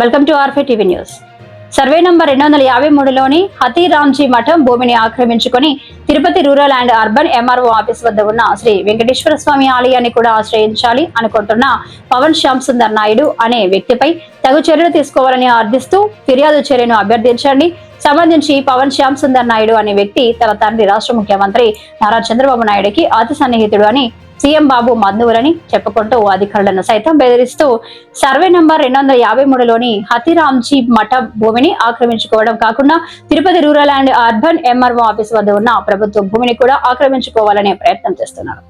Welcome to ఆర్ఫే TV news. Survey number రెండు వందల యాభై మూడులోని హతీరాంజీ మఠం భూమిని ఆక్రమించుకొని Tirupati rural and urban MRO office వద్ద ఉన్న శ్రీ వెంకటేశ్వర స్వామి ఆలయాన్ని కూడా ఆశ్రయించాలి అనుకుంటున్న పవన్ శ్యామ్ సుందర్ నాయుడు అనే వ్యక్తిపై తగు చర్యలు తీసుకోవాలని అర్థిస్తూ ఫిర్యాదు చర్యను అభ్యర్థించండి. సంబంధించి పవన్ శ్యామ్ సుందర్ నాయుడు అనే వ్యక్తి తన తండ్రి రాష్ట్ర ముఖ్యమంత్రి నారా చంద్రబాబు నాయుడుకి అతి సన్నిహితుడు అని సీఎం బాబు మద్దువులని చెప్పుకుంటూ అధికారులను సైతం బెదిరిస్తూ సర్వే నంబర్ రెండు వందల యాభై మూడులోని హతిరామ్జీ మఠం భూమిని ఆక్రమించుకోవడం కాకుండా Tirupati rural and urban MRO office వద్ద ఉన్న ప్రభుత్వ భూమిని కూడా ఆక్రమించుకోవాలనే ప్రయత్నం చేస్తున్నారు.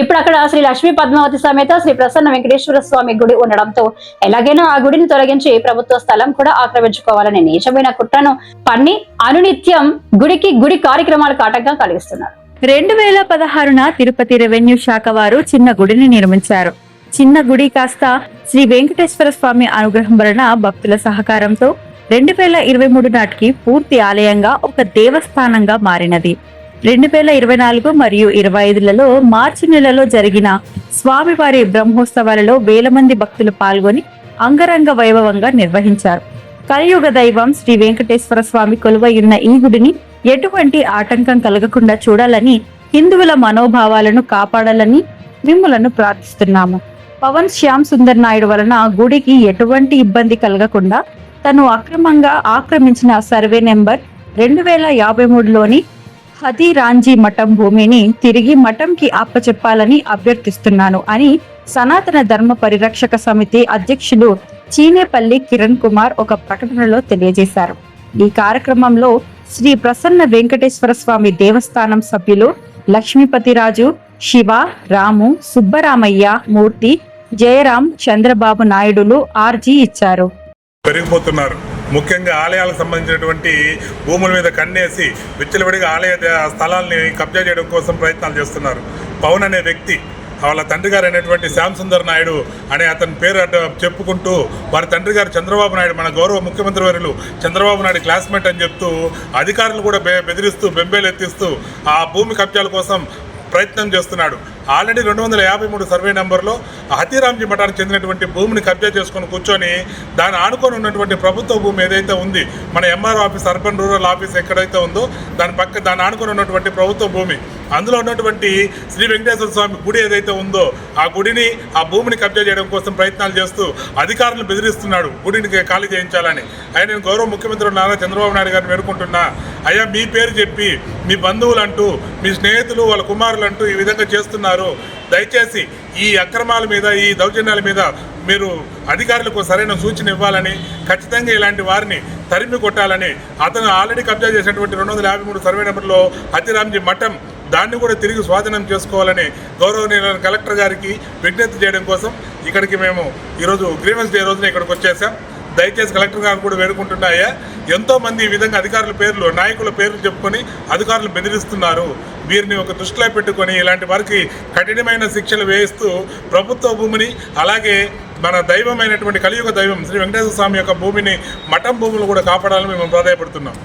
ఇప్పుడు అక్కడ శ్రీ లక్ష్మీ పద్మావతి సమేత శ్రీ ప్రసన్న వెంకటేశ్వర స్వామి గుడి ఉండడంతో ఎలాగైనా ఆ గుడిని తొలగించి ప్రభుత్వ స్థలం కూడా ఆక్రమించుకోవాలనే నీచమైన కుట్రను పన్ని అనునిత్యం గుడికి గుడి కార్యక్రమాలకు ఆటంకం కలిగిస్తున్నారు. రెండు వేల పదహారున తిరుపతి రెవెన్యూ శాఖ వారు చిన్న గుడిని నిర్మించారు. చిన్న గుడి కాస్త శ్రీ వెంకటేశ్వర స్వామి అనుగ్రహం వలన భక్తుల సహకారంతో రెండు వేల ఇరవై మూడు నాటికి పూర్తి ఆలయంగా ఒక దేవస్థానంగా మారినది. రెండు వేల ఇరవై నాలుగు మరియు ఇరవై ఐదులలో మార్చి నెలలో జరిగిన స్వామివారి బ్రహ్మోత్సవాలలో వేల మంది భక్తులు పాల్గొని అంగరంగ వైభవంగా నిర్వహించారు. కలియుగ దైవం శ్రీ వెంకటేశ్వర స్వామి కొలువయున్న ఈ గుడిని ఎటువంటి ఆటంకం కలగకుండా చూడాలని హిందువుల మనోభావాలను కాపాడాలని మిమ్మలను ప్రార్థిస్తున్నాము. పవన్ శ్యామ్ సుందర్ నాయుడు వలన గుడికి ఎటువంటి ఇబ్బంది కలగకుండా తను అక్రమంగా ఆక్రమించిన సర్వే నెంబర్ రెండు వేల యాభై మూడులోని హతిరాంజీ మఠం భూమిని తిరిగి మఠంకి అప్పచెప్పాలని అభ్యర్థిస్తున్నాను అని సనాతన ధర్మ పరిరక్షక సమితి అధ్యక్షులు చీనేపల్లి కిరణ్ కుమార్ ఒక ప్రకటనలో తెలియజేశారు. ఈ కార్యక్రమంలో శ్రీ ప్రసన్న వెంకటేశ్వర స్వామి దేవస్థానం సభ్యులు లక్ష్మీపతిరాజు శివ రాము సుబ్బరామయ్య మూర్తి జయరాం చంద్రబాబు నాయుడులు ఆర్జీ ఇచ్చారు. పెరిగిపోతున్నారు. ముఖ్యంగా ఆలయాలకు సంబంధించినటువంటి భూముల మీద కన్నేసి విచ్చలవిడిగా ఆలయ స్థలాల్ని కబ్జా చేయడం కోసం ప్రయత్నాలు చేస్తున్నారు. పవన్ అనే వ్యక్తి వాళ్ళ తండ్రి గారు అయినటువంటి శ్యామ్ సుందర్ నాయుడు అనే అతని పేరు అడ్డ చెప్పుకుంటూ వారి తండ్రి గారు చంద్రబాబు నాయుడు మన గౌరవ ముఖ్యమంత్రి వర్యులు చంద్రబాబు నాయుడు క్లాస్మేట్ అని చెప్తూ అధికారులు కూడా బె బెదిరిస్తూ బెంబేలు ఎత్తిస్తూ ఆ భూమి కబ్జాల కోసం ప్రయత్నం చేస్తున్నాడు. ఆల్రెడీ రెండు వందల యాభై మూడు సర్వే నెంబర్లో హతీరాంజీ మఠానికి చెందినటువంటి భూమిని కబ్జా చేసుకొని కూర్చొని దాన్ని ఆనుకొని ఉన్నటువంటి ప్రభుత్వ భూమి ఏదైతే ఉంది మన MR office urban rural office ఎక్కడైతే ఉందో దాని పక్క దాన్ని ఆనుకొని ఉన్నటువంటి ప్రభుత్వ భూమి. అందులో ఉన్నటువంటి శ్రీ వెంకటేశ్వర స్వామి గుడి ఏదైతే ఉందో ఆ గుడిని ఆ భూమిని కబ్జా చేయడం కోసం ప్రయత్నాలు చేస్తూ అధికారులు బెదిరిస్తున్నాడు గుడిని ఖాళీ చేయించాలని. ఆయన నేను గౌరవ ముఖ్యమంత్రి నారా చంద్రబాబు నాయుడు గారిని వేడుకుంటున్నా. అయ్యా మీ పేరు చెప్పి మీ బంధువులు అంటూ మీ స్నేహితులు వాళ్ళ కుమారులు అంటూ ఈ విధంగా చేస్తున్నారు. దయచేసి ఈ అక్రమాల మీద ఈ దౌర్జన్యాల మీద మీరు అధికారులకు సరైన సూచన ఇవ్వాలని ఖచ్చితంగా ఇలాంటి వారిని తరిమి కొట్టాలని అతను ఆల్రెడీ కబ్జా చేసినటువంటి రెండు వందల యాభై మూడు సర్వే నెంబర్లో అతిరామ్జీ మఠం దాన్ని కూడా తిరిగి స్వాధీనం చేసుకోవాలని గౌరవనీయులైన కలెక్టర్ గారికి విజ్ఞప్తి చేయడం కోసం ఇక్కడికి మేము ఈరోజు గ్రీవెన్స్ డే రోజున ఇక్కడికి వచ్చేసాం. దయచేసి కలెక్టర్ గారు కూడా వేడుకుంటున్నాయా? ఎంతో మంది ఈ విధంగా అధికారుల పేర్లు నాయకుల పేర్లు చెప్పుకొని అధికారులు బెదిరిస్తున్నారు. వీరిని ఒక దృష్టిలో పెట్టుకొని ఇలాంటి వారికి కఠినమైన శిక్షలు వేయిస్తూ ప్రభుత్వ భూమిని అలాగే మన దైవమైనటువంటి కలియుగ దైవం శ్రీ వెంకటేశ్వర స్వామి యొక్క భూమిని మఠం భూములు కూడా కాపాడాలని మేము ప్రాధాయపడుతున్నాం